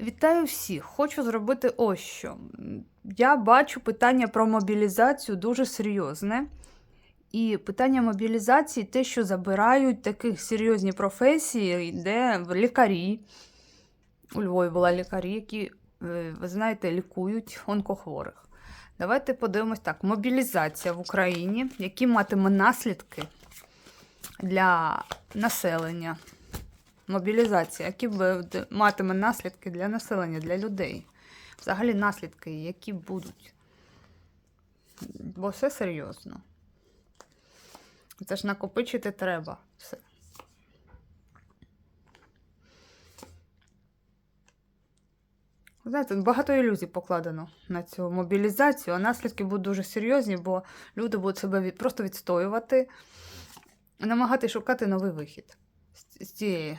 Вітаю всіх! Хочу зробити ось що. Я бачу питання про мобілізацію дуже серйозне. І питання мобілізації те, що забирають таких серйозні професії, де лікарі. У Львові була лікарі, які, е, ви знаєте, лікують онкохворих. Давайте подивимось так: мобілізація в Україні, які матиме наслідки для населення. Мобілізація, які матиме наслідки для населення, для людей. Взагалі наслідки, які будуть. Бо все серйозно. Це ж накопичити треба. Все. Знаєте, багато ілюзій покладено на цю мобілізацію, а наслідки будуть дуже серйозні, бо люди будуть себе від, просто відстоювати, намагатися шукати новий вихід з цієї,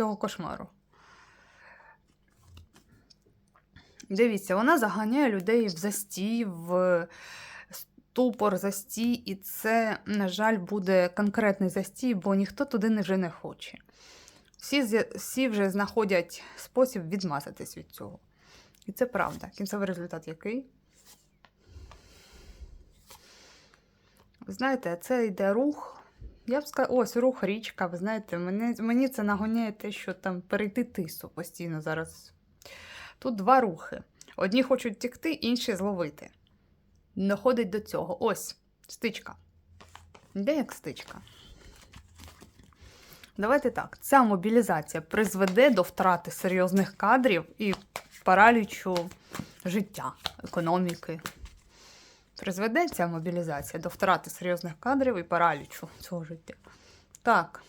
цього кошмару. Дивіться, вона заганяє людей в застій, в ступор, застій, і це, на жаль, буде конкретний застій, бо ніхто туди вже не хоче. Всі, всі вже знаходять спосіб відмазатись від цього. І це правда. Кінцевий результат який? Знаєте, це йде рух. Я б сказала, ось рух річка. Ви знаєте, мене, мені це нагоняє те, що там перейти тису постійно зараз. Тут два рухи. Одні хочуть тікти, інші зловити. Доходить до цього. Ось стичка. Де як стичка? Давайте так. Ця мобілізація призведе до втрати серйозних кадрів і паралічу життя, економіки. Призведе ця мобілізація до втрати серйозних кадрів і паралічу цього життя. Так.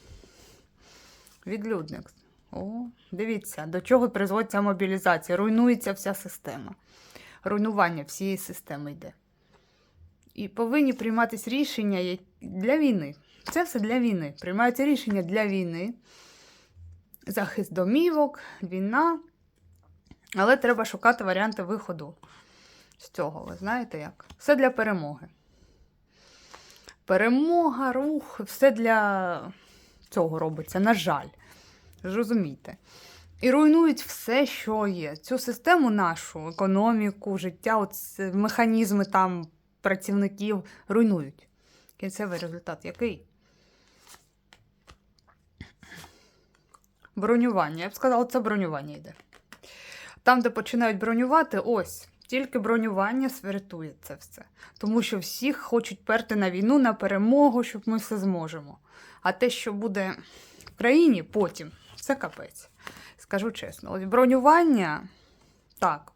Відлюдник. О, дивіться, до чого призводить ця мобілізація. Руйнується вся система. Руйнування всієї системи йде. І повинні прийматися рішення для війни. Це все для війни. Приймаються рішення для війни. Захист домівок, війна. Але треба шукати варіанти виходу з цього. Ви знаєте як? Все для перемоги. Перемога, рух, все для цього робиться, на жаль. Зрозумійте. І руйнують все, що є. Цю систему нашу, економіку, життя, от механізми там працівників руйнують. Кінцевий результат який? Бронювання. Я б сказала, це бронювання йде. Там, де починають бронювати, ось. Тільки бронювання свертує це все. Тому що всіх хочуть перти на війну, на перемогу, щоб ми все зможемо. А те, що буде в країні потім, це капець. Скажу чесно. От бронювання, так,